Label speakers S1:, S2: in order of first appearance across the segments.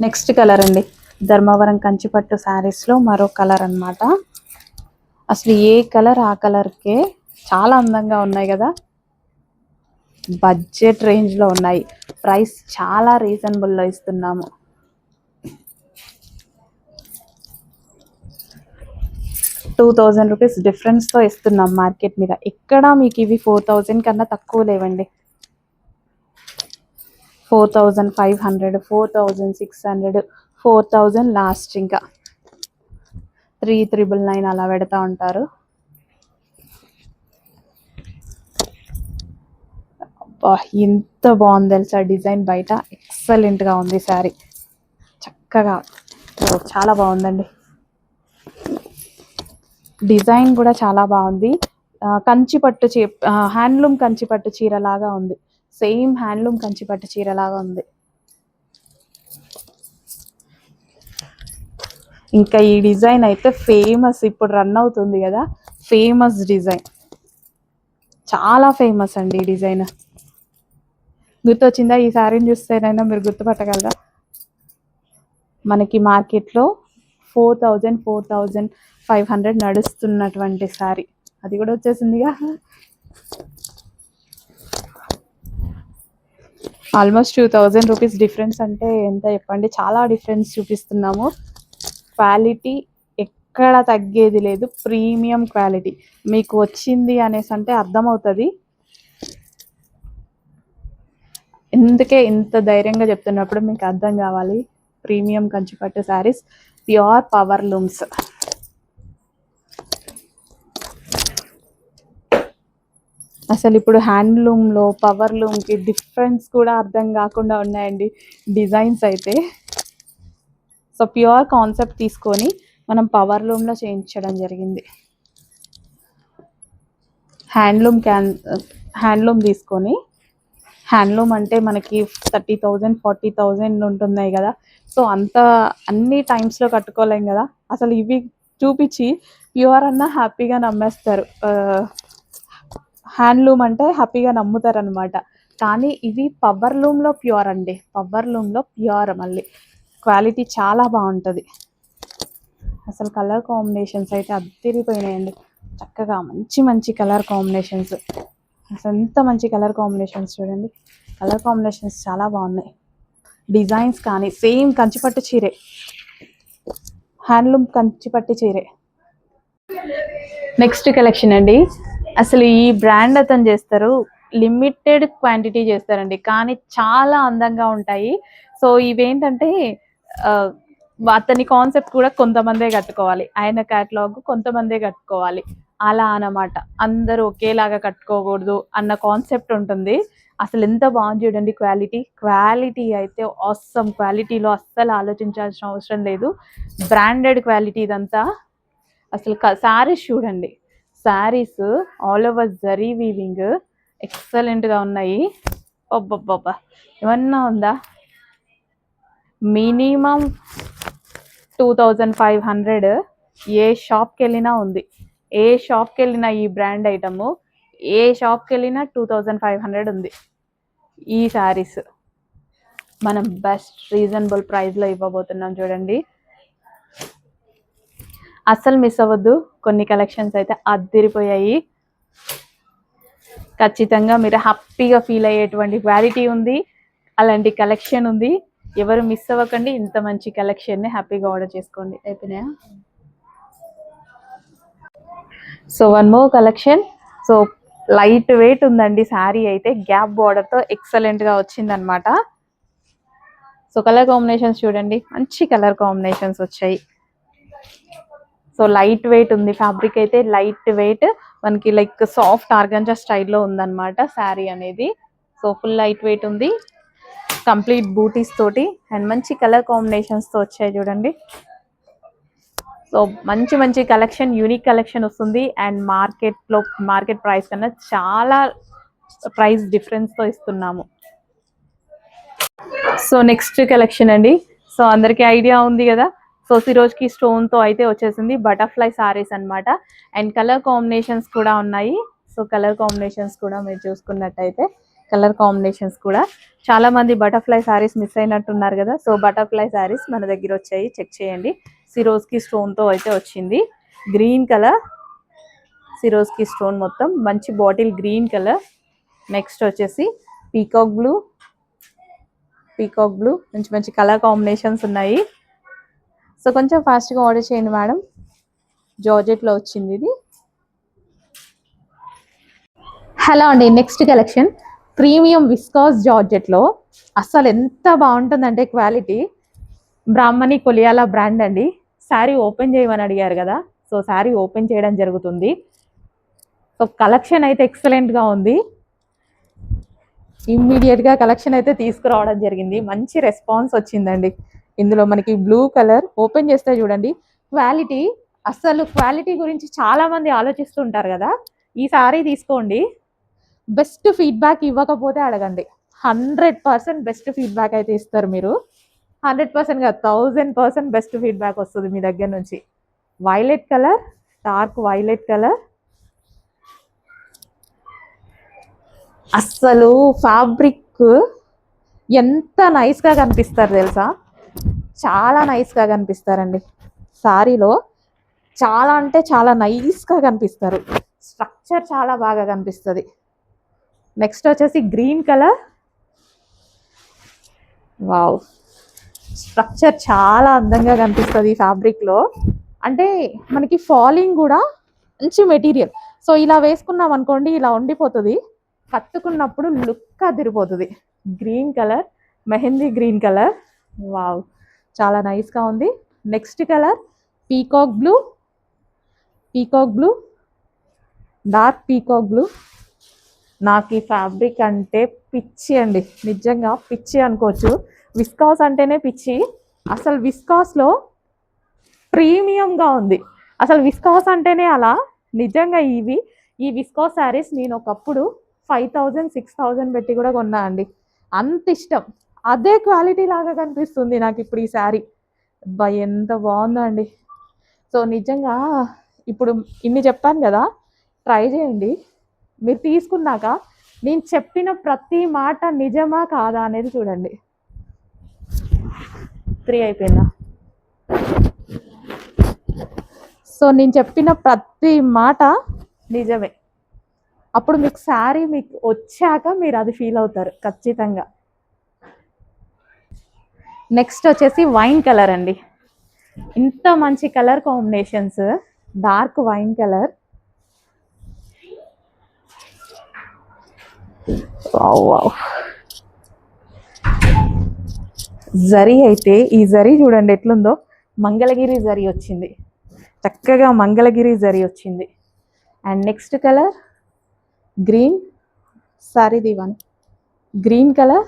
S1: Next colour అండి. ధర్మవరం కంచిపట్టు శారీస్లో మరో కలర్ అనమాట అసలు ఏ కలర్ ఆ కలర్కే చాలా అందంగా ఉన్నాయి కదా. బడ్జెట్ రేంజ్లో ఉన్నాయి. ప్రైస్ చాలా రీజనబుల్లో ఇస్తున్నాము. టూ థౌజండ్ రూపీస్ డిఫరెన్స్తో ఇస్తున్నాం మార్కెట్ మీద. ఇక్కడ మీకు ఇవి ఫోర్ థౌజండ్ కన్నా తక్కువ లేవండి. Four thousand five hundred four thousand six hundred four thousand last ఇంకా. త్రీ త్రిబుల్ నైన్ అలా పెడతా ఉంటారు. అబ్బా ఎంత బాగుంది తెలుసా డిజైన్ బయట. ఎక్సలెంట్గా ఉంది శారీ. చక్కగా. చాలా బాగుందండి. డిజైన్ కూడా చాలా బాగుంది. కంచి పట్టు చీ హ్యాండ్లూమ్ కంచి పట్టు చీర లాగా ఉంది. సేమ్ హ్యాండ్లూమ్ కంచి పట్టు చీర లాగా ఉంది. ఇంకా ఈ డిజైన్ అయితే ఫేమస్ ఇప్పుడు రన్ అవుతుంది కదా ఫేమస్ డిజైన్. చాలా ఫేమస్ అండి ఈ డిజైన్. గుర్తొచ్చిందా? ఈ శారీని చూస్తేనైనా మీరు గుర్తుపట్టగలరా? మనకి మార్కెట్లో four thousand four thousand five hundred నడుస్తున్నటువంటి శారీ. అది కూడా వచ్చేసిందిగా. Almost two thousand rupees difference అంటే ఎంత చెప్పండి? చాలా డిఫరెన్స్ చూపిస్తున్నాము. క్వాలిటీ ఎక్కడ తగ్గేది లేదు. Premium quality. మీకు వచ్చింది అనేసి అంటే అర్థమవుతుంది. ఎందుకే ఇంత ధైర్యంగా చెప్తున్నప్పుడు మీకు అర్థం కావాలి. Premium Kanchipattu saris pure power looms. అసలు ఇప్పుడు హ్యాండ్లూమ్లో పవర్ లూమ్కి డిఫరెన్స్ కూడా అర్థం కాకుండా ఉన్నాయండి డిజైన్స్ అయితే. సో ప్యూర్ కాన్సెప్ట్ తీసుకొని మనం పవర్ లూమ్లో చేయించడం జరిగింది. హ్యాండ్లూమ్ క్యాన్ హ్యాండ్లూమ్ తీసుకొని హ్యాండ్లూమ్ అంటే మనకి థర్టీ థౌజండ్ ఫార్టీ థౌజండ్ ఉంటున్నాయి కదా. సో అంత అన్ని టైమ్స్లో కట్టుకోలేం కదా. అసలు ఇవి చూపించి ప్యూర్ అన్న హ్యాపీగా నమ్మేస్తారు. Uh, హ్యాండ్లూమ్ అంటే హ్యాపీగా నమ్ముతారు అనమాట కానీ ఇవి పవర్ లూమ్లో ప్యూర్ అండి. పవర్ లూమ్లో ప్యూర్ మళ్ళీ. క్వాలిటీ చాలా బాగుంటుంది. అసలు కలర్ కాంబినేషన్స్ అయితే అద్దరిపోయినాయండి. చక్కగా మంచి మంచి కలర్ కాంబినేషన్స్. అసలు ఎంత మంచి కలర్ కాంబినేషన్స్ చూడండి. కలర్ కాంబినేషన్స్ చాలా బాగున్నాయి. డిజైన్స్ కానీ సేమ్ కంచిపట్టు చీరే. హ్యాండ్లూమ్ కంచిపట్టు చీరే. నెక్స్ట్ కలెక్షన్ అండి. అసలు ఈ బ్రాండ్ అతను చేస్తారు లిమిటెడ్ క్వాంటిటీ చేస్తారండి. కానీ చాలా అందంగా ఉంటాయి. సో ఇవేంటంటే అతని కాన్సెప్ట్ కూడా కొంతమందే కట్టుకోవాలి. ఆయన క్యాటలాగ్ కొంతమందే కట్టుకోవాలి. అలా అన్నమాట. అందరూ ఒకేలాగా కట్టుకోకూడదు అన్న కాన్సెప్ట్ ఉంటుంది. అసలు ఎంత బాగుంది చూడండి క్వాలిటీ. క్వాలిటీ అయితే అవసరం క్వాలిటీలో అస్సలు ఆలోచించాల్సిన అవసరం లేదు. బ్రాండెడ్ క్వాలిటీ ఇదంతా. అసలు శారీస్ చూడండి. Saris all over zari weaving ఎక్సలెంట్గా ఉన్నాయి. ఒబ్బబ్బబ్బా ఏమన్నా ఉందా? Minimum two thousand five hundred ఏ షాప్కి వెళ్ళినా ఉంది. ఏ షాప్కి వెళ్ళినా ఈ బ్రాండ్ ఐటము ఏ షాప్కి వెళ్ళినా టూ థౌజండ్ ఫైవ్ హండ్రెడ్ ఉంది. ఈ శారీస్. మనం బెస్ట్ రీజనబుల్ ప్రైస్లో ఇవ్వబోతున్నాం చూడండి. అస్సలు మిస్ అవ్వద్దు. కొన్ని కలెక్షన్స్ అయితే అద్దరిపోయాయి. ఖచ్చితంగా మీరు హ్యాపీగా ఫీల్ అయ్యేటువంటి క్వాలిటీ ఉంది. అలాంటి కలెక్షన్ ఉంది. ఎవరు మిస్ అవ్వకండి. ఇంత మంచి కలెక్షన్ని హ్యాపీగా ఆర్డర్ చేసుకోండి. అయిపోయినాయా? So one more collection so light weight ఉందండి శారీ అయితే. గ్యాప్ బార్డర్తో ఎక్సలెంట్గా వచ్చిందనమాట సో కలర్ కాంబినేషన్స్ చూడండి. మంచి కలర్ కాంబినేషన్స్ వచ్చాయి. సో లైట్ వెయిట్ ఉంది ఫ్యాబ్రిక్ అయితే లైట్ వెయిట్ మనకి లైక్ సాఫ్ట్ ఆర్గంజా స్టైల్లో ఉందన్నమాట శారీ అనేది. సో ఫుల్ లైట్ వెయిట్ ఉంది. కంప్లీట్ బూటీస్ తోటి అండ్ మంచి కలర్ కాంబినేషన్స్తో వచ్చాయి చూడండి. సో మంచి మంచి కలెక్షన్ యూనిక్ కలెక్షన్ వస్తుంది అండ్ మార్కెట్లో మార్కెట్ ప్రైస్ కన్నా చాలా ప్రైస్ డిఫరెన్స్తో ఇస్తున్నాము. సో నెక్స్ట్ కలెక్షన్ అండి. సో అందరికీ ఐడియా ఉంది కదా? సో సిరోజ్కి స్టోన్తో అయితే వచ్చేసింది బటర్ఫ్లై సారీస్ అన్నమాట. అండ్ కలర్ కాంబినేషన్స్ కూడా ఉన్నాయి. సో కలర్ కాంబినేషన్స్ కూడా మీరు చూసుకున్నట్టయితే కలర్ కాంబినేషన్స్ కూడా. చాలా మంది బటర్ఫ్లై సారీస్ మిస్ అయినట్టున్నారు కదా. సో బటర్ఫ్లై సారీస్ మన దగ్గర వచ్చాయి. చెక్ చేయండి. సిరోజ్కి స్టోన్తో అయితే వచ్చింది. గ్రీన్ కలర్ సిరోజ్కి స్టోన్ మొత్తం. మంచి బాటిల్ గ్రీన్ కలర్ నెక్స్ట్ వచ్చేసి పీకాక్ బ్లూ పీకాక్ బ్లూ మంచి మంచి కలర్ కాంబినేషన్స్ ఉన్నాయి. సో కొంచెం ఫాస్ట్గా ఆర్డర్ చేయండి మేడం. జార్జెట్లో వచ్చింది ఇది. హలో అండి నెక్స్ట్ కలెక్షన్ ప్రీమియం విస్కాస్ జార్జెట్లో అసలు ఎంత బాగుంటుందంటే క్వాలిటీ బ్రాహ్మణి కొలియాల బ్రాండ్ అండి. శారీ ఓపెన్ చేయమని అడిగారు కదా. సో శారీ ఓపెన్ చేయడం జరుగుతుంది. సో కలెక్షన్ అయితే ఎక్సలెంట్గా ఉంది. ఇమ్మీడియట్గా కలెక్షన్ అయితే తీసుకురావడం జరిగింది. మంచి రెస్పాన్స్ వచ్చిందండి. ఇందులో మనకి బ్లూ కలర్ ఓపెన్ చేస్తే చూడండి క్వాలిటీ అసలు క్వాలిటీ గురించి చాలా మంది ఆలోచిస్తుంటారు కదా. ఈ సారీ తీసుకోండి. బెస్ట్ ఫీడ్బ్యాక్ ఇవ్వకపోతే అడగండి. హండ్రెడ్ పర్సెంట్ బెస్ట్ ఫీడ్బ్యాక్ అయితే ఇస్తారు మీరు. హండ్రెడ్ పర్సెంట్ కాదు థౌజండ్ పర్సెంట్ బెస్ట్ ఫీడ్బ్యాక్ వస్తుంది మీ దగ్గర నుంచి. Violet colour dark violet colour అస్సలు ఫ్యాబ్రిక్ ఎంత నైస్గా కనిపిస్తారు తెలుసా? చాలా నైస్గా కనిపిస్తారండి. సారీలో చాలా అంటే చాలా నైస్గా కనిపిస్తారు. స్ట్రక్చర్ చాలా బాగా కనిపిస్తుంది. నెక్స్ట్ వచ్చేసి గ్రీన్ కలర్ వావ్ స్ట్రక్చర్ చాలా అందంగా కనిపిస్తుంది ఈ ఫ్యాబ్రిక్లో అంటే మనకి ఫాలింగ్ కూడా మంచి మెటీరియల్ సో ఇలా వేసుకున్నాం అనుకోండి ఇలా ఉండిపోతుంది. కట్టుకున్నప్పుడు లుక్ అదిరిపోతుంది. Green colour mehndi green colour wow చాలా నైస్గా ఉంది. Next colour peacock blue peacock blue dark peacock blue నాకు ఈ ఫ్యాబ్రిక్ అంటే పిచ్చి అండి. నిజంగా పిచ్చి అనుకోవచ్చు. విస్కాస్ అంటేనే పిచ్చి. అసలు విస్కాస్లో ప్రీమియంగా ఉంది. అసలు విస్కాస్ అంటేనే అలా. నిజంగా ఇవి. ఈ విస్కాస్ శారీస్ నేను ఒకప్పుడు ఫైవ్ థౌజండ్ సిక్స్ థౌజండ్ పెట్టి కూడా కొన్నా అండి. అంత ఇష్టం. అదే క్వాలిటీ లాగా కనిపిస్తుంది నాకు ఇప్పుడు ఈ శారీ. అబ్బా ఎంత బాగుందో అండి సో నిజంగా ఇప్పుడు ఇన్ని చెప్పాను కదా ట్రై చేయండి. మీరు తీసుకున్నాక నేను చెప్పిన ప్రతి మాట నిజమా కాదా అనేది చూడండి. త్రీ అయిపోయిందా? సో నేను చెప్పిన ప్రతి మాట నిజమే. అప్పుడు మీకు శారీ మీకు వచ్చాక మీరు అది ఫీల్ అవుతారు ఖచ్చితంగా. నెక్స్ట్ వచ్చేసి వైన్ కలర్ అండి. ఇంత మంచి colour combinations dark wine colour zari అయితే ఈ జరీ చూడండి ఎట్లుందో. మంగళగిరి జరీ వచ్చింది. చక్కగా మంగళగిరి జరీ వచ్చింది. And next colour green sorry Diwan green colour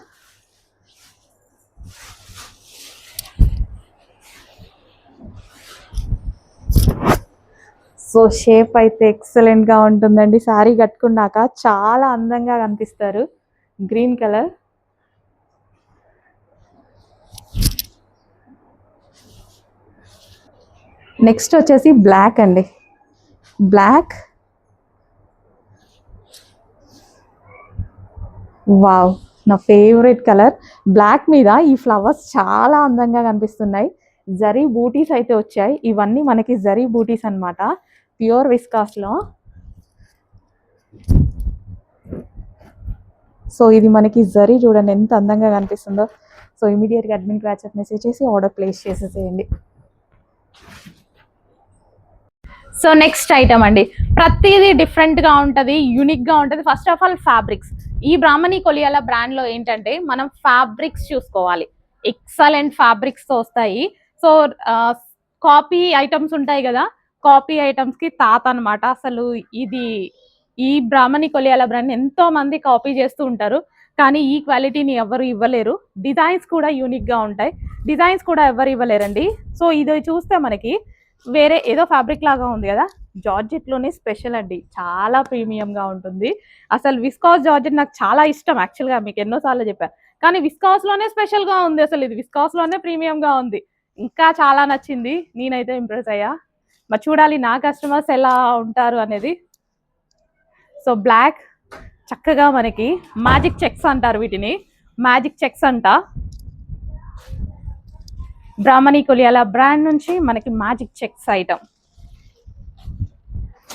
S1: so shape అయితే ఎక్సలెంట్గా ఉంటుందండి. శారీ కట్టుకున్నాక చాలా అందంగా కనిపిస్తారు. గ్రీన్ కలర్ నెక్స్ట్ వచ్చేసి బ్లాక్ అండి. బ్లాక్ వావ్ నా ఫేవరెట్ కలర్ బ్లాక్ మీద ఈ ఫ్లవర్స్ చాలా అందంగా కనిపిస్తున్నాయి. జరీ బూటీస్ అయితే వచ్చాయి. ఇవన్నీ మనకి జరీ బూటీస్ అన్నమాట. ప్యూర్ విస్కాస్లో. సో ఇది మనకి జరీ చూడండి ఎంత అందంగా కనిపిస్తుందో. సో ఇమీడియట్గా అడ్మిన్ వాట్సాప్ మెసేజ్ చేసి ఆర్డర్ ప్లేస్ చేసేసేయండి. సో నెక్స్ట్ ఐటమ్ అండి. ప్రతిదీ డిఫరెంట్గా యూనిక్గా యూనిక్గా ఫస్ట్ ఆఫ్ ఆల్ ఫ్యాబ్రిక్స్ ఈ బ్రాహ్మణి కొలియాల బ్రాండ్లో ఏంటంటే మనం ఫ్యాబ్రిక్స్ చూసుకోవాలి. ఎక్సలెంట్ ఫ్యాబ్రిక్స్తో వస్తాయి. సో కాపీ ఐటమ్స్ ఉంటాయి కదా కాపీ ఐటమ్స్కి తాత అన్నమాట. అసలు ఇది ఈ బ్రాహ్మణి కొలియాల బ్రాండ్ ఎంతో మంది కాపీ చేస్తూ ఉంటారు. కానీ ఈ క్వాలిటీని ఎవరు ఇవ్వలేరు. డిజైన్స్ కూడా యూనిక్గా ఉంటాయి. డిజైన్స్ కూడా ఎవరు ఇవ్వలేరండి. సో ఇది చూస్తే మనకి వేరే ఏదో ఫ్యాబ్రిక్ లాగా ఉంది కదా. జార్జెట్లోనే స్పెషల్ అండి. చాలా ప్రీమియం గా ఉంటుంది. అసలు విస్కాస్ జార్జెట్ నాకు చాలా ఇష్టం. యాక్చువల్గా మీకు ఎన్నోసార్లు చెప్పాను కానీ విస్కాస్లోనే స్పెషల్గా ఉంది. అసలు ఇది విస్కాస్లోనే ప్రీమియం గా ఉంది. ఇంకా చాలా నచ్చింది. నేనైతే ఇంప్రెస్ అయ్యా. మరి చూడాలి నా కస్టమర్స్ ఎలా ఉంటారు అనేది. సో బ్లాక్ చక్కగా మనకి మ్యాజిక్ చెక్స్ అంటారు వీటిని. మ్యాజిక్ చెక్స్ అంట. బ్రాహ్మణి కొలియాల బ్రాండ్ నుంచి మనకి మ్యాజిక్ చెక్స్ ఐటమ్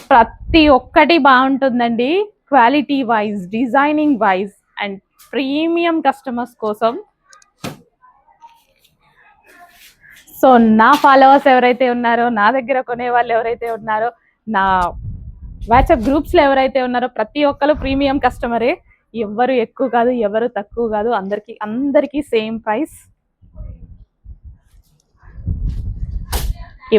S1: ప్రతి ఒక్కటి బాగుంటుందండి. Quality wise designing wise and premium customers కోసం సో నా ఫాలోవర్స్ ఎవరైతే ఉన్నారో నా దగ్గర కొనే వాళ్ళు ఎవరైతే ఉన్నారో నా వాట్సాప్ గ్రూప్స్లో ఎవరైతే ఉన్నారో ప్రతి ఒక్కరు ప్రీమియం కస్టమరే ఎవరు ఎక్కువ కాదు ఎవరు తక్కువ కాదు. అందరికి అందరికీ సేమ్ ప్రైస్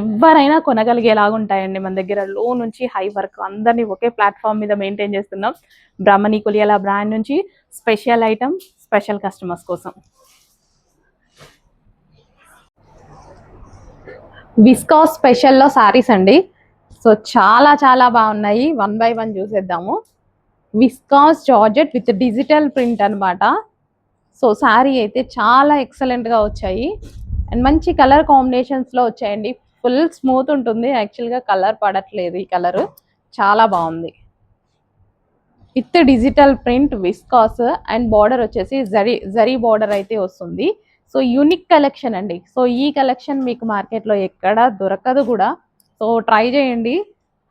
S1: ఎవరైనా కొనగలిగేలాగా ఉంటాయండి మన దగ్గర. లో నుంచి హై వరకు అందరినీ ఒకే ప్లాట్ఫామ్ మీద మెయింటైన్ చేస్తున్నాం. బ్రహ్మణి కొలియాల బ్రాండ్ నుంచి స్పెషల్ ఐటమ్ స్పెషల్ కస్టమర్స్ కోసం. విస్కాస్ స్పెషల్లో శారీస్ అండి. సో చాలా చాలా బాగున్నాయి. వన్ బై వన్ చూసేద్దాము. Viscose georgette with digital print అనమాట సో శారీ అయితే చాలా ఎక్సలెంట్గా వచ్చాయి. అండ్ మంచి కలర్ కాంబినేషన్స్లో వచ్చాయండి. ఫుల్ స్మూత్ ఉంటుంది. యాక్చువల్గా కలర్ పడట్లేదు ఈ కలర్. చాలా బాగుంది. With digital print viscose and border వచ్చేసి జరీ జరీ బార్డర్ అయితే వస్తుంది. సో యూనిక్ కలెక్షన్ అండి. సో ఈ కలెక్షన్ మీకు మార్కెట్లో ఎక్కడా దొరకదు కూడా. సో ట్రై చేయండి.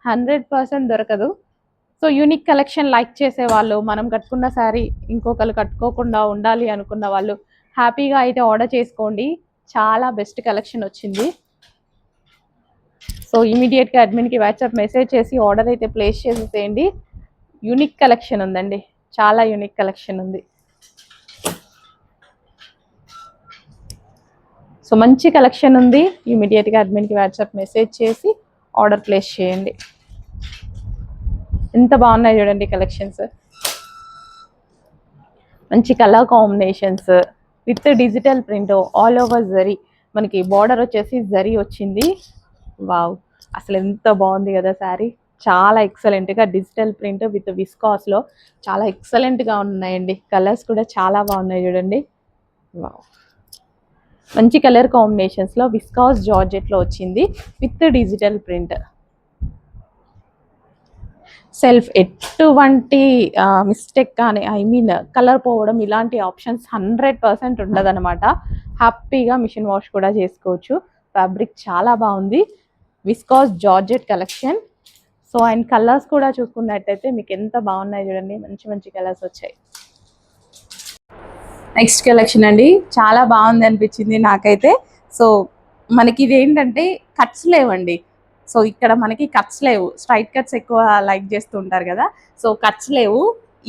S1: హండ్రెడ్ పర్సెంట్ దొరకదు. సో యూనిక్ కలెక్షన్ లైక్ చేసే వాళ్ళు మనం కట్టుకున్న శారీ ఇంకొకరు కట్టుకోకుండా ఉండాలి అనుకున్న వాళ్ళు హ్యాపీగా అయితే ఆర్డర్ చేసుకోండి. చాలా బెస్ట్ కలెక్షన్ వచ్చింది. సో ఇమీడియట్గా అడ్మిన్కి వాట్సాప్ మెసేజ్ చేసి ఆర్డర్ అయితే ప్లేస్ చేసేసేయండి. యూనిక్ కలెక్షన్ ఉందండి. చాలా యూనిక్ కలెక్షన్ ఉంది. సో మంచి కలెక్షన్ ఉంది. ఇమీడియట్గా అడ్మిన్కి వాట్సాప్ మెసేజ్ చేసి ఆర్డర్ ప్లేస్ చేయండి. ఎంత బాగున్నాయి చూడండి కలెక్షన్స్ మంచి colour combinations with digital print all over zari మనకి బార్డర్ వచ్చేసి జరీ వచ్చింది. వావ్ అసలు ఎంత బాగుంది కదా శారీ చాలా ఎక్సలెంట్గా డిజిటల్ ప్రింట్ విత్ విస్కాస్లో చాలా ఎక్సలెంట్గా ఉన్నాయండి. కలర్స్ కూడా చాలా బాగున్నాయి చూడండి. వావ్ మంచి కలర్ కాంబినేషన్స్లో విస్కాస్ జార్జెట్లో వచ్చింది విత్ డిజిటల్ ప్రింట్ సెల్ఫ్ ఎటువంటి మిస్టేక్ కానీ ఐ మీన్ కలర్ పోవడం ఇలాంటి ఆప్షన్స్ హండ్రెడ్ పర్సెంట్ ఉండదనమాట హ్యాపీగా మిషన్ వాష్ కూడా చేసుకోవచ్చు. ఫ్యాబ్రిక్ చాలా బాగుంది. Viscose georgette collection so and colours కూడా చూసుకున్నట్టయితే మీకు ఎంత బాగున్నాయి చూడండి. మంచి మంచి కలర్స్ వచ్చాయి. నెక్స్ట్ కలెక్షన్ అండి. చాలా బాగుంది అనిపించింది నాకైతే. సో మనకి ఇది ఏంటంటే కట్స్ లేవండి. సో ఇక్కడ మనకి కట్స్ లేవు. స్ట్రైట్ కట్స్ ఎక్కువ లైక్ చేస్తూ ఉంటారు కదా. సో కట్స్ లేవు.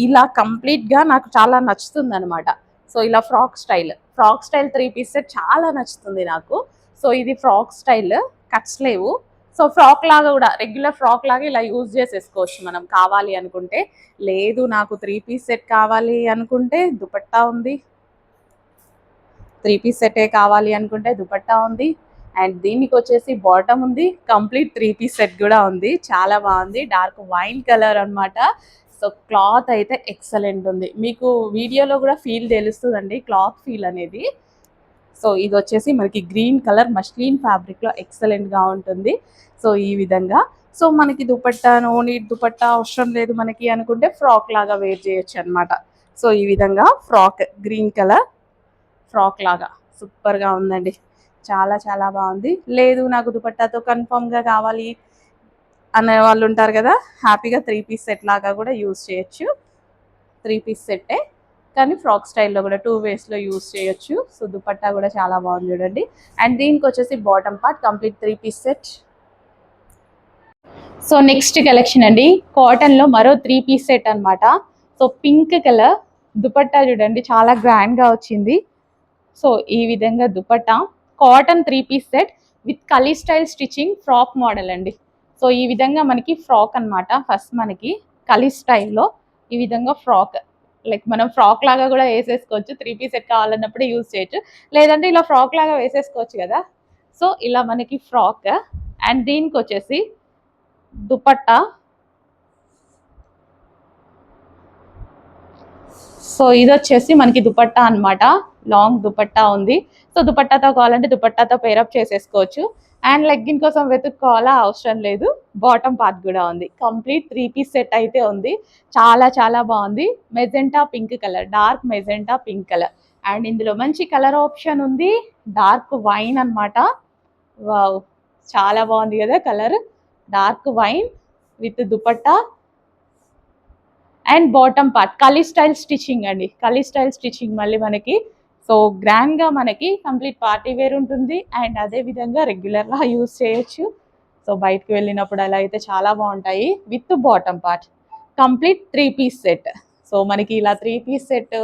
S1: ఇలా కంప్లీట్గా నాకు చాలా నచ్చుతుంది అనమాట సో ఇలా frock style. Frock style three piece set చాలా నచ్చుతుంది నాకు. సో ఇది ఫ్రాక్ స్టైల్. కట్స్ లేవు. సో ఫ్రాక్ లాగా కూడా రెగ్యులర్ ఫ్రాక్ లాగా ఇలా యూజ్ చేసేసుకోవచ్చు మనం. కావాలి అనుకుంటే. లేదు నాకు త్రీ పీస్ సెట్ కావాలి అనుకుంటే దుపట్టా ఉంది. త్రీ పీస్ సెటే కావాలి అనుకుంటే దుపట్టా ఉంది. అండ్ దీనికి వచ్చేసి బాటమ్ ఉంది. కంప్లీట్ త్రీ పీస్ సెట్ కూడా ఉంది. చాలా బాగుంది. డార్క్ వైన్ కలర్ అనమాట సో క్లాత్ అయితే ఎక్సలెంట్ ఉంది. మీకు వీడియోలో కూడా ఫీల్ తెలుస్తుందండి. క్లాత్ ఫీల్ అనేది. సో ఇది వచ్చేసి మనకి గ్రీన్ కలర్ మష్లీన్ ఫ్యాబ్రిక్లో ఎక్సలెంట్గా ఉంటుంది. సో ఈ విధంగా. సో మనకి దుపట్టా నోనీ దుపట్టా అవసరం లేదు మనకి అనుకుంటే ఫ్రాక్ లాగా వేర్ చేయొచ్చు అనమాట సో ఈ విధంగా ఫ్రాక్ గ్రీన్ కలర్ ఫ్రాక్ లాగా. సూపర్గా ఉందండి. చాలా చాలా బాగుంది. లేదు నాకు దుపట్టాతో కన్ఫామ్గా కావాలి అనే వాళ్ళు ఉంటారు కదా హ్యాపీగా త్రీ పీస్ సెట్ లాగా కూడా యూజ్ చేయొచ్చు. త్రీ పీస్ సెట్టే. కానీ ఫ్రాక్ స్టైల్లో కూడా టూ వేస్లో యూజ్ చేయొచ్చు. సో దుపట్టా కూడా చాలా బాగుంది చూడండి. అండ్ దీనికి వచ్చేసి bottom part complete three piece set. So next collection అండి. కాటన్లో మరో త్రీ పీస్ సెట్ అనమాట సో పింక్ కలర్ దుపట్టా చూడండి. చాలా గ్రాండ్గా వచ్చింది. సో ఈ విధంగా dupatta cotton three piece set with kali style stitching frock model అండి. సో ఈ విధంగా మనకి ఫ్రాక్ అన్నమాట. ఫస్ట్ మనకి కలీ స్టైల్లో ఈ విధంగా ఫ్రాక్ లైక్ మనం ఫ్రాక్ లాగా కూడా వేసేసుకోవచ్చు. త్రీ పీస్ సెట్ కావాలన్నప్పుడు యూజ్ చేయొచ్చు. లేదంటే ఇలా ఫ్రాక్ లాగా వేసేసుకోవచ్చు కదా. సో ఇలా మనకి ఫ్రాక్ అండ్ దీనికి వచ్చేసి దుపట్టా. సో ఇది వచ్చేసి మనకి దుపట్టా అన్నమాట.
S2: లాంగ్ దుపట్టా ఉంది. సో దుపట్టాతో కావాలంటే దుపట్టాతో పేరప్ చేసేసుకోవచ్చు. అండ్ లెగ్గిన్ కోసం వెతుక్కోవాలా అవసరం లేదు. బాటమ్ పార్ట్ కూడా ఉంది. కంప్లీట్ త్రీ పీస్ సెట్ అయితే ఉంది. చాలా చాలా బాగుంది. Magenta pink colour dark magenta pink colour and ఇందులో మంచి కలర్ ఆప్షన్ ఉంది. డార్క్ వైన్ అన్నమాట. వావ్ చాలా బాగుంది కదా colour dark wine with dupatta. And bottom part kali style stitching అండి. కలీ స్టైల్ స్టిచ్చింగ్ మళ్ళీ మనకి సో గ్రాండ్గా మనకి కంప్లీట్ పార్టీ వేర్ ఉంటుంది అండ్ అదే విధంగా రెగ్యులర్గా యూజ్ చేయొచ్చు. సో బయటకు వెళ్ళినప్పుడు అలా అయితే చాలా బాగుంటాయి. With bottom part. Complete three piece set. So మనకి ఇలా త్రీ పీస్ సెట్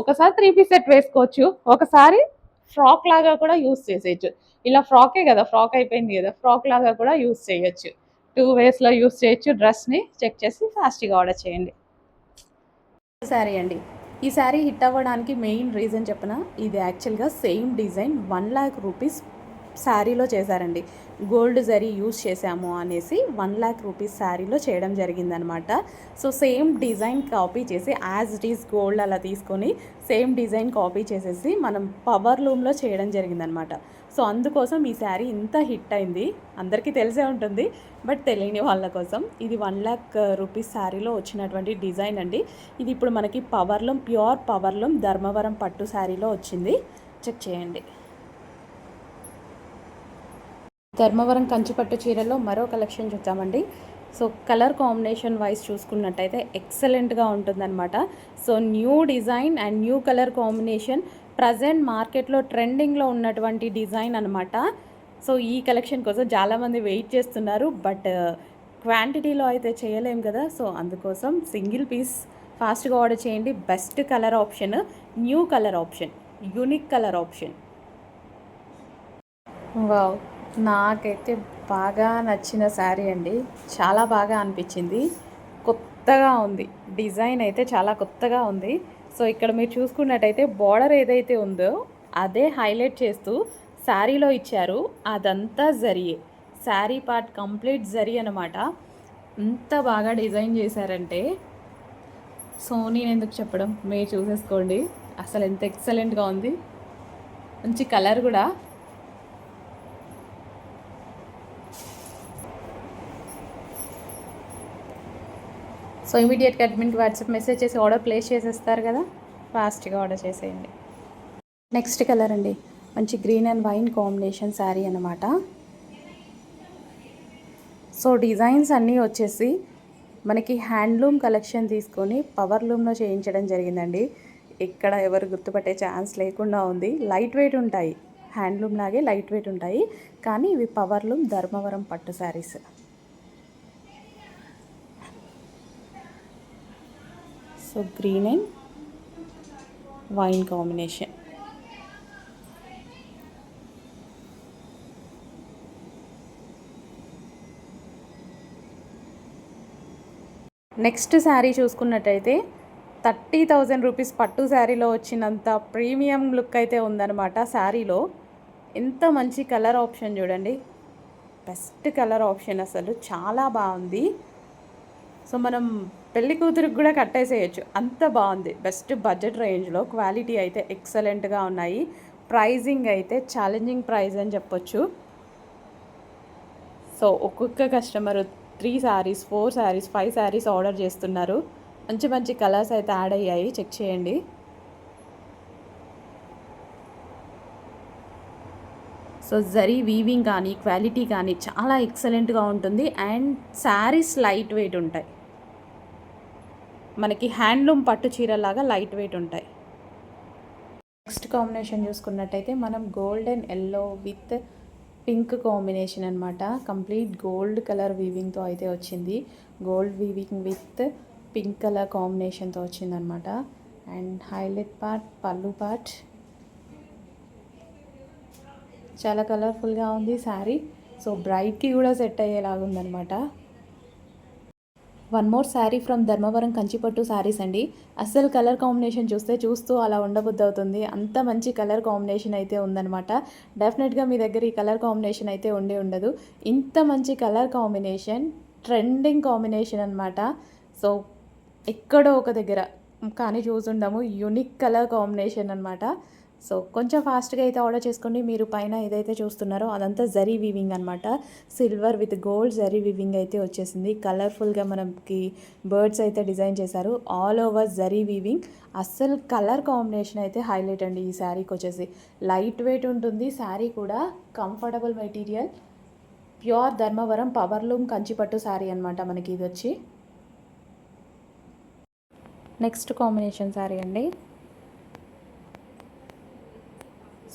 S2: ఒకసారి త్రీ పీస్ సెట్ వేసుకోవచ్చు. ఒకసారి ఫ్రాక్ లాగా కూడా యూస్ చేసేయచ్చు. ఇలా ఫ్రాకే కదా ఫ్రాక్ అయిపోయింది కదా ఫ్రాక్ లాగా కూడా యూస్ చేయొచ్చు. టూ వేస్లో యూస్ చేయొచ్చు డ్రెస్ని. చెక్ చేసి ఫాస్ట్గా ఆర్డర్ చేయండి.
S1: సరే అండి. ఈ శారీ హిట్ అవ్వడానికి మెయిన్ రీజన్ చెప్పిన? ఇది యాక్చువల్గా same design one lakh rupees శారీలో చేశారండి. గోల్డ్ జరీ యూజ్ చేశాము అనేసి వన్ ల్యాక్ రూపీస్ శారీలో చేయడం జరిగిందనమాట. సో సేమ్ డిజైన్ కాపీ చేసి యాజ్ ఇట్ ఈస్ గోల్డ్ అలా తీసుకొని సేమ్ డిజైన్ కాపీ చేసేసి మనం పవర్ లూమ్లో చేయడం జరిగిందనమాట. సో అందుకోసం ఈ శారీ ఇంత హిట్ అయింది. అందరికీ తెలిసే ఉంటుంది. బట్ తెలియని వాళ్ళ కోసం ఇది వన్ ల్యాక్ రూపీస్ శారీలో వచ్చినటువంటి డిజైన్ అండి. ఇది ఇప్పుడు మనకి పవర్లూమ్ ప్యూర్ పవర్లూమ్ ధర్మవరం పట్టు శారీలో వచ్చింది. చెక్ చేయండి. ధర్మవరం కంచిపట్టు చీరలో మరో కలెక్షన్ చూద్దామండి. సో కలర్ కాంబినేషన్ వైజ్ చూసుకున్నట్టయితే ఎక్సలెంట్గా ఉంటుందన్నమాట. So new design and new colour combination present మార్కెట్లో ట్రెండింగ్లో ఉన్నటువంటి డిజైన్ అనమాట సో ఈ కలెక్షన్ కోసం చాలామంది వెయిట్ చేస్తున్నారు. బట్ క్వాంటిటీలో అయితే చేయలేం కదా. సో అందుకోసం సింగిల్ పీస్ ఫాస్ట్గా ఆర్డర్ చేయండి. Best colour option new colour option unique colour option. Wow! నాకైతే బాగా నచ్చిన శారీ అండి. చాలా బాగా అనిపించింది. కొత్తగా ఉంది. డిజైన్ అయితే చాలా కొత్తగా ఉంది. సో ఇక్కడ మీరు చూసుకున్నట్టయితే బార్డర్ ఏదైతే ఉందో అదే హైలైట్ చేస్తూ శారీలో ఇచ్చారు. అదంతా జరియే శారీ పార్ట్ కంప్లీట్ జరి అనమాట ఎంత బాగా డిజైన్ చేశారంటే సో నేను ఎందుకు చెప్పడం? మీరు చూసేసుకోండి. అసలు ఎంత ఎక్సలెంట్గా ఉంది. మంచి కలర్ కూడా. సో ఇమీడియట్గా అడ్మిన్కి వాట్సాప్ మెసేజ్ చేసి ఆర్డర్ ప్లేస్ చేసేస్తారు కదా ఫాస్ట్గా ఆర్డర్ చేసేయండి. నెక్స్ట్ కలర్ అండి మంచి green and wine combination sari అనమాట సో డిజైన్స్ అన్నీ వచ్చేసి మనకి హ్యాండ్లూమ్ కలెక్షన్ తీసుకొని పవర్ లూమ్లో చేయించడం జరిగిందండి. ఇక్కడ ఎవరు గుర్తుపట్టే ఛాన్స్ లేకుండా ఉంది. లైట్ వెయిట్ ఉంటాయి హ్యాండ్లూమ్ లాగే లైట్ వెయిట్ ఉంటాయి. కానీ ఇవి పవర్లూమ్ ధర్మవరం పట్టు saris. So green and wine combination next sari చూసుకున్నట్టయితే థర్టీ థౌజండ్ రూపీస్ పట్టు శారీలో వచ్చినంత ప్రీమియం లుక్ అయితే ఉందన్నమాట శారీలో ఎంత మంచి కలర్ ఆప్షన్ చూడండి. బెస్ట్ కలర్ ఆప్షన్ అసలు. చాలా బాగుంది. సో మనం పెళ్ళి కూతురికి కూడా కట్టేసేయచ్చు అంత బాగుంది. బెస్ట్ బడ్జెట్ రేంజ్లో క్వాలిటీ అయితే ఎక్సలెంట్గా ఉన్నాయి. ప్రైజింగ్ అయితే ఛాలెంజింగ్ ప్రైజ్ అని చెప్పొచ్చు. సో ఒక్కొక్క customer three saris four saris five saris order చేస్తున్నారు. మంచి మంచి కలర్స్ అయితే యాడ్ అయ్యాయి. చెక్ చేయండి. సో జరీ వీవింగ్ కానీ క్వాలిటీ కానీ చాలా ఎక్సలెంట్గా ఉంటుంది. అండ్ శారీస్ లైట్ వెయిట్ ఉంటాయి. మనకి హ్యాండ్లూమ్ పట్టు చీరలాగా లైట్ వెయిట్ ఉంటాయి. నెక్స్ట్ కాంబినేషన్ చూసుకున్నట్టయితే మనం golden yellow with pink combination అనమాట కంప్లీట్ గోల్డ్ కలర్ వీవింగ్తో అయితే వచ్చింది. Gold weaving with pink colour కాంబినేషన్తో వచ్చిందనమాట అండ్ హైలైట్ పార్ట్ పళ్ళు పార్ట్. చాలా కలర్ఫుల్గా ఉంది శారీ. సో బ్రైట్కి కూడా సెట్ అయ్యేలాగా ఉందన్నమాట one more sari from Dharmavaram Kanchipattu saris అండి. అస్సలు కలర్ కాంబినేషన్ చూస్తే చూస్తూ అలా ఉండబుద్ధి అవుతుంది. అంత మంచి కలర్ కాంబినేషన్ అయితే ఉందన్నమాట. డెఫినెట్గా మీ దగ్గర ఈ కలర్ కాంబినేషన్ అయితే ఉండే ఉండదు. ఇంత మంచి కలర్ కాంబినేషన్ ట్రెండింగ్ కాంబినేషన్ అనమాట సో ఎక్కడో ఒక దగ్గర.
S3: కానీ చూసుండము యునిక్ కలర్ కాంబినేషన్ అనమాట సో కొంచెం ఫాస్ట్గా అయితే ఆర్డర్ చేసుకోండి. మీరు పైన ఏదైతే చూస్తున్నారో అదంతా జరీ వీవింగ్ అనమాట silver with gold zari weaving అయితే వచ్చేసింది. కలర్ఫుల్గా మనకి బర్డ్స్ అయితే డిజైన్ చేశారు. ఆల్ ఓవర్ జరీ వీవింగ్ అస్సలు కలర్ కాంబినేషన్ అయితే హైలైట్ అండి ఈ శారీకి వచ్చేసి. లైట్ వెయిట్ ఉంటుంది. శారీ కూడా comfortable material pure Dharmavaram powerloom Kanchipattu sari అనమాట మనకి ఇది వచ్చి. నెక్స్ట్ కాంబినేషన్ శారీ అండి.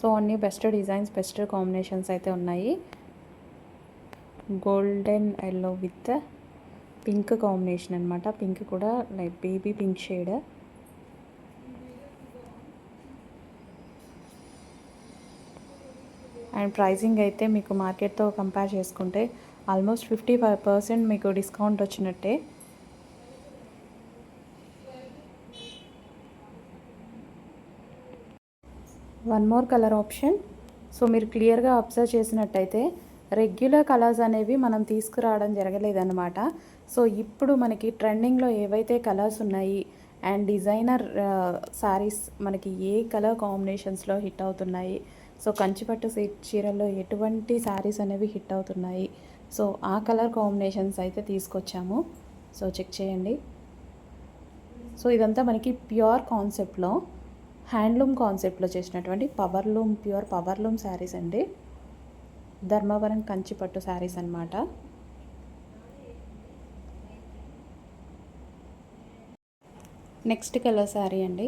S3: సో అన్ని బెస్ట్ డిజైన్స్ బెస్ట్ కాంబినేషన్స్ అయితే ఉన్నాయి. Golden yellow with pink combination అనమాట పింక్ కూడా like baby pink shade. And pricing అయితే మీకు మార్కెట్తో కంపేర్ చేసుకుంటే ఆల్మోస్ట్ ఫిఫ్టీ ఫైవ్ పర్సెంట్ మీకు డిస్కౌంట్ వచ్చినట్టే. One more colour option. So మీరు క్లియర్గా అబ్జర్వ్ చేసినట్టయితే రెగ్యులర్ కలర్స్ అనేవి మనం తీసుకురావడం జరగలేదన్నమాట. సో ఇప్పుడు మనకి ట్రెండింగ్లో ఏవైతే కలర్స్ ఉన్నాయి అండ్ డిజైనర్ శారీస్ మనకి ఏ కలర్ కాంబినేషన్స్లో హిట్ అవుతున్నాయి. సో కంచిపట్టు చీరల్లో ఎటువంటి శారీస్ అనేవి హిట్ అవుతున్నాయి. సో ఆ కలర్ కాంబినేషన్స్ అయితే తీసుకొచ్చాము. సో చెక్ చేయండి. సో ఇదంతా మనకి ప్యూర్ కాన్సెప్ట్లో హ్యాండ్లూమ్ కాన్సెప్ట్లో చేసినటువంటి పవర్లూమ్ ప్యూర్ పవర్లూమ్ శారీస్ అండి. ధర్మవరం కంచిపట్టు శారీస్ అన్నమాట. నెక్స్ట్ కలర్ శారీ అండి.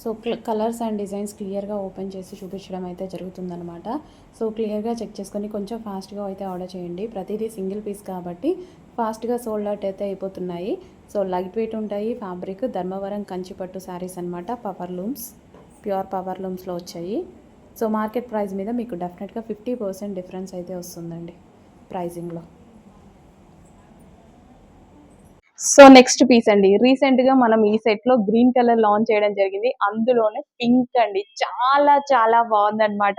S3: సో కలర్స్ అండ్ డిజైన్స్ క్లియర్గా ఓపెన్ చేసి చూపించడం అయితే జరుగుతుందనమాట సో క్లియర్గా చెక్ చేసుకొని కొంచెం ఫాస్ట్గా అయితే ఆర్డర్ చేయండి. ప్రతిదీ సింగిల్ పీస్ కాబట్టి ఫాస్ట్గా సోల్డ్ అవుట్ అయితే అయిపోతున్నాయి. సో లైట్ వెయిట్ ఉంటాయి ఫ్యాబ్రిక్ ధర్మవరం కంచిపట్టు శారీస్ అనమాట పవర్ లూమ్స్ ప్యూర్ పవర్ లూమ్స్లో వచ్చాయి. సో మార్కెట్ ప్రైస్ మీద మీకు డెఫినెట్గా ఫిఫ్టీ పర్సెంట్ డిఫరెన్స్ అయితే వస్తుందండి ప్రైజింగ్లో
S1: సో నెక్స్ట్ పీస్ అండి. రీసెంట్గా మనం ఈ సెట్లో గ్రీన్ కలర్ లాంచ్ చేయడం జరిగింది. అందులోనే పింక్ అండి. చాలా చాలా బాగుందనమాట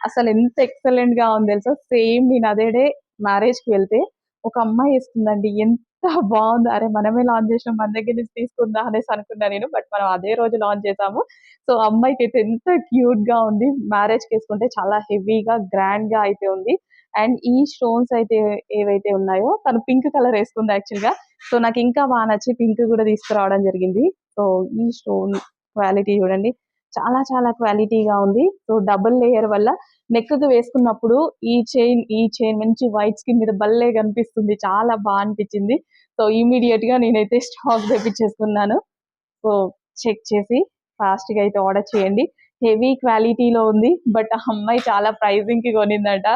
S1: అసలు ఎంత ఎక్సలెంట్గా ఉంది తెలుసా? సేమ్ నేను అదే డే మ్యారేజ్కి వెళ్తే ఒక అమ్మాయి వేస్తుందండి ఎంత బాగుంది. అరే మనమే లాంచ్ చేసినాం మన దగ్గర నుంచి తీసుకుందా అనేసి అనుకున్నా నేను బట్ మనం అదే రోజు లాంచ్ చేసాము. సో అమ్మాయికి అయితే ఎంత క్యూట్గా ఉంది. మ్యారేజ్కి వేసుకుంటే చాలా హెవీగా గ్రాండ్గా అయితే ఉంది. అండ్ ఈ స్టోన్స్ అయితే ఏవైతే ఉన్నాయో తను పింక్ కలర్ వేసుకుంది యాక్చువల్గా. సో నాకు ఇంకా బాగా నచ్చి పింక్ కూడా తీసుకురావడం జరిగింది. సో ఈ స్టోన్ క్వాలిటీ చూడండి. చాలా చాలా క్వాలిటీగా ఉంది. సో డబుల్ లేయర్ వల్ల నెక్కు వేసుకున్నప్పుడు ఈ చైన్ ఈ చైన్ మంచి వైట్ స్కిన్ మీద భలే కనిపిస్తుంది. చాలా బాగా అనిపించింది. సో ఇమీడియట్గా నేనైతే స్టాక్ తెప్పించేసుకున్నాను. సో చెక్ చేసి ఫాస్ట్గా అయితే ఆర్డర్ చేయండి. హెవీ క్వాలిటీలో ఉంది. బట్ ఆ అమ్మాయి చాలా ప్రైజింగ్కి కొనిందట.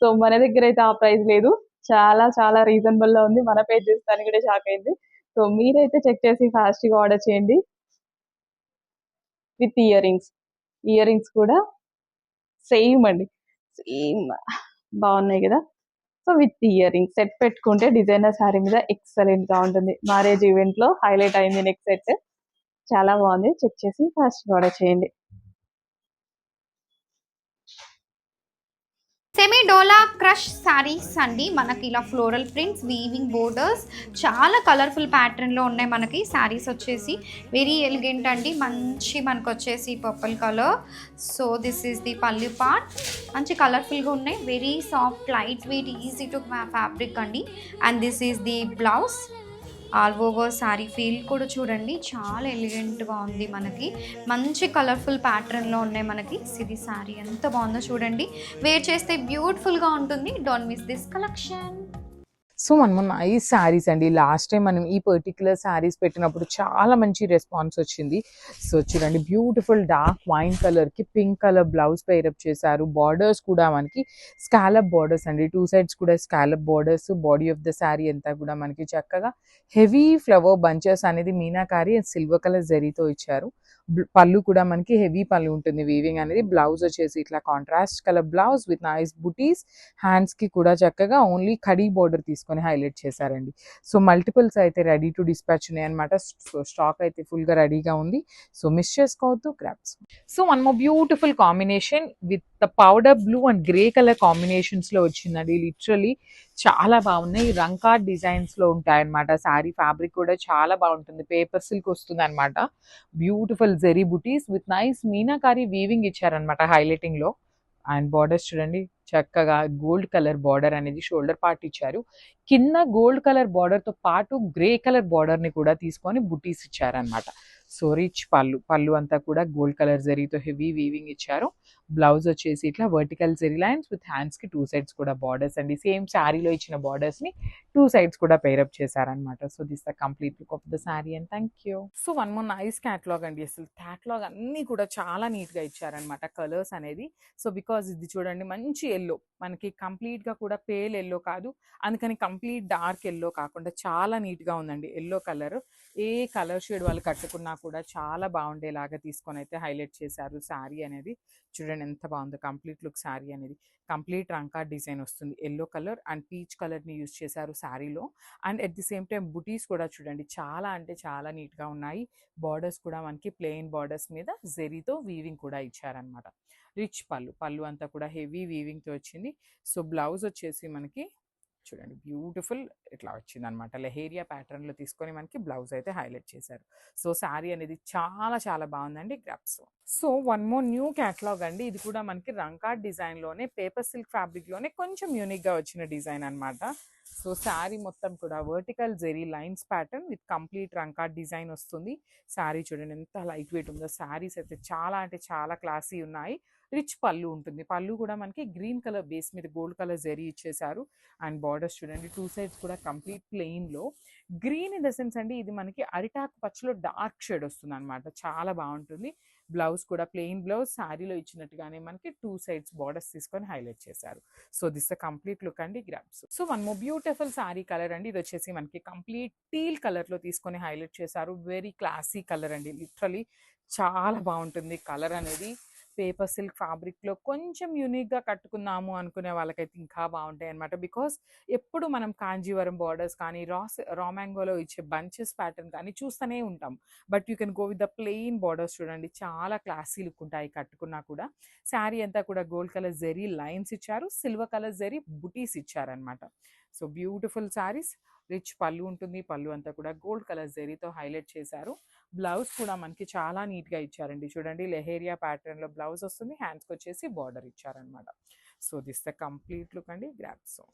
S1: సో మన దగ్గర అయితే ఆ ప్రైస్ లేదు. చాలా చాలా రీజనబుల్లో ఉంది. మన పేజ్ చూస్తాను కూడా షాక్ అయింది. సో మీరైతే చెక్ చేసి ఫాస్ట్గా ఆర్డర్ చేయండి. With ear rings ear rings కూడా సేమ్ అండి. సేమ్ బాగున్నాయి కదా. So with ear ring set పెట్టుకుంటే డిజైనర్ శారీ మీద ఎక్సలెంట్గా ఉంటుంది. మ్యారేజ్ ఈవెంట్లో హైలైట్ అయింది నెక్ సెట్. చాలా బాగుంది. చెక్ చేసి ఫస్ట్ కూడా ఆర్డర్ చేయండి.
S4: సెమీ డోలా క్రష్ శారీస్ అండి. మనకి ఇలా ఫ్లోరల్ ప్రింట్స్ వీవింగ్ బోర్డర్స్ చాలా కలర్ఫుల్ ప్యాటర్న్లో ఉన్నాయి మనకి. శారీస్ వచ్చేసి వెరీ ఎలిగెంట్ అండి. మంచి మనకు వచ్చేసి purple colour so this is the pallu part మంచి కలర్ఫుల్గా ఉన్నాయి. Very soft light weight easy to fabric అండి. And this is the blouse all over sari feel కూడా చూడండి. చాలా ఎలిగెంట్గా ఉంది మనకి. మంచి కలర్ఫుల్ ప్యాటర్న్లో ఉన్నాయి మనకి. ఇది శారీ ఎంత బాగుందో చూడండి. వేర్ చేస్తే బ్యూటిఫుల్గా ఉంటుంది. Don't miss this collection
S5: so మనము నైస్ శారీస్ అండి లాస్ట్ టైం మనం ఈ పర్టికులర్ శారీస్ పెట్టినప్పుడు చాలా మంచి రెస్పాన్స్ వచ్చింది. సో చూడండి బ్యూటిఫుల్ డార్క్ వైన్ కలర్కి pink colour blouse pair up చేశారు. బార్డర్స్ కూడా మనకి స్కాలప్ బార్డర్స్ అండి. టూ సైడ్స్ కూడా scallop borders body of the sari అంతా కూడా మనకి చక్కగా హెవీ ఫ్లవర్ బంచెస్ అనేది మీనాకారి అండ్ సిల్వర్ కలర్ జరీతో ఇచ్చారు. పళ్ళు కూడా మనకి హెవీ పళ్ళు ఉంటుంది. వీవింగ్ అనేది బ్లౌజ్ వచ్చేసి ఇట్లా contrast colour blouse with nice butis హ్యాండ్స్కి కూడా చక్కగా ఓన్లీ కడీ బోర్డర్ తీసుకుని తీసుకొని హైలైట్ చేశారండి. సో మల్టిపుల్స్ అయితే రెడీ టు డిస్పాచ్ ఉన్నాయన్నమాట. స్టాక్ అయితే ఫుల్గా రెడీగా ఉంది. సో మిస్ చేసుకోవద్దు. Grabs so one more beautiful combination with the powder blue and grey colour కాంబినేషన్స్లో వచ్చిందండి. లిటరలీ చాలా బాగున్నాయి. రంకార్ డిజైన్స్లో శారీ ఫ్యాబ్రిక్ కూడా చాలా బాగుంటుంది. పేపర్ సిల్క్ వస్తుంది అనమాట beautiful zari buttis with nice meenakari weaving ఇచ్చారనమాట హైలైటింగ్లో అండ్ బార్డర్స్ చూడండి చక్కగా గోల్డ్ కలర్ బార్డర్ అనేది షోల్డర్ పార్ట్ ఇచ్చారు. కింద గోల్డ్ కలర్ బార్డర్తో పాటు గ్రే కలర్ బార్డర్ని కూడా తీసుకొని బుటీస్ ఇచ్చారనమాట సో రిచ్ పళ్ళు పళ్ళు అంతా కూడా గోల్డ్ కలర్ జరీతో హెవీ వీవింగ్ ఇచ్చారు. బ్లౌజ్ వచ్చేసి ఇట్లా వర్టికల్ జెరీ లైన్స్ విత్ హ్యాండ్స్కి టూ సైడ్స్ కూడా బార్డర్స్ అండి. సేమ్ శారీలో ఇచ్చిన బార్డర్స్ని టూ సైడ్స్ కూడా పేరప్ చేశారనమాట so this the complete look of the sari and thank you so one more nice catalogue అండి. అసలు క్యాట్లాగ్ అన్నీ కూడా చాలా నీట్గా ఇచ్చారనమాట కలర్స్ అనేది. సో బికాజ్ ఇది చూడండి మంచి ఎల్లో మనకి కంప్లీట్గా కూడా పేల్ ఎల్లో కాదు. అందుకని కంప్లీట్ డార్క్ ఎల్లో కాకుండా చాలా నీట్గా ఉందండి ఎల్లో కలర్ ఏ కలర్ షేడ్ వాళ్ళు కట్టుకున్నా కూడా చాలా బాగుండేలాగా తీసుకొని అయితే హైలైట్ చేశారు శారీ అనేది. చూడండి ఎంత బాగుందో. కంప్లీట్ లుక్ శారీ అనేది. కంప్లీట్ రంకా డిజైన్ వస్తుంది. ఎల్లో కలర్ అండ్ పీచ్ కలర్ని యూస్ చేశారు శారీలో. And at the same time butis కూడా చూడండి. చాలా అంటే చాలా నీట్గా ఉన్నాయి. బార్డర్స్ కూడా మనకి ప్లెయిన్ బార్డర్స్ మీద జెరీతో వీవింగ్ కూడా ఇచ్చారనమాట రిచ్ పళ్ళు. పళ్ళు అంతా కూడా హెవీ వీవింగ్తో వచ్చింది. సో బ్లౌజ్ వచ్చేసి మనకి చూడండి బ్యూటిఫుల్ ఇట్లా వచ్చింది అనమాట లెహేరియా ప్యాటర్న్లో తీసుకొని మనకి బ్లౌజ్ అయితే హైలైట్ చేశారు. సో శారీ అనేది చాలా చాలా బాగుందండి. Grabs. So one more new catalogue అండి. ఇది కూడా మనకి రంకార్డ్ డిజైన్లోనే పేపర్ సిల్క్ ఫ్యాబ్రిక్లోనే కొంచెం యూనిక్గా వచ్చిన డిజైన్ అన్నమాట సో శారీ మొత్తం కూడా vertical zari lines pattern with complete రంకార్డ్ design వస్తుంది. శారీ చూడండి ఎంత లైట్ వెయిట్ ఉందో. శారీస్ అయితే చాలా అంటే చాలా క్లాసీ ఉన్నాయి. రిచ్ పళ్ళు ఉంటుంది. పళ్ళు కూడా మనకి గ్రీన్ కలర్ బేస్ మీద గోల్డ్ కలర్ జరీ ఇచ్చేసారు అండ్ బార్డర్స్ చూడండి టూ సైడ్స్ కూడా కంప్లీట్ ప్లెయిన్లో గ్రీన్ ఇన్ ద సెన్స్ అండి ఇది మనకి అరిటాకు పచ్చలో డార్క్ షేడ్ వస్తుంది అనమాట చాలా బాగుంటుంది. బ్లౌజ్ కూడా ప్లెయిన్ బ్లౌజ్ శారీలో ఇచ్చినట్టుగానే మనకి టూ సైడ్స్ బార్డర్స్ తీసుకొని హైలైట్ చేశారు. So this the complete look అండి grabs so one more beautiful sari colour అండి. ఇది వచ్చేసి మనకి కంప్లీట్ టీల్ కలర్లో తీసుకొని హైలైట్ చేశారు. వెరీ క్లాసీ కలర్ అండి. లిటరలీ చాలా బాగుంటుంది కలర్ అనేది. పేపర్ సిల్క్ ఫ్యాబ్రిక్లో కొంచెం యూనిక్గా కట్టుకున్నాము అనుకునే వాళ్ళకైతే ఇంకా బాగుంటాయి అనమాట బికాస్ ఎప్పుడు మనం కాంజీవరం బార్డర్స్ కానీ రాస్ రామాంగోలో ఇచ్చే బంచెస్ ప్యాటర్న్ కానీ చూస్తూనే ఉంటాం. But you can go with the plain borders చూడండి. చాలా క్లాసీ లుక్ ఉంటాయి కట్టుకున్నా కూడా. శారీ అంతా కూడా గోల్డ్ కలర్ జెరీ లైన్స్ ఇచ్చారు. సిల్వర్ కలర్ జెరీ బుటీస్ ఇచ్చారనమాట సో బ్యూటిఫుల్ శారీస్. రిచ్ పళ్ళు ఉంటుంది. పళ్ళు అంతా కూడా గోల్డ్ కలర్ జెరీతో హైలైట్ చేశారు. బ్లౌజ్ కూడా మనకి చాలా నీట్గా ఇచ్చారండి. చూడండి లెహేరియా ప్యాటర్న్లో బ్లౌజ్ వస్తుంది. హ్యాండ్స్కి వచ్చేసి బార్డర్ ఇచ్చారనమాట so this the complete look అండి. Grab so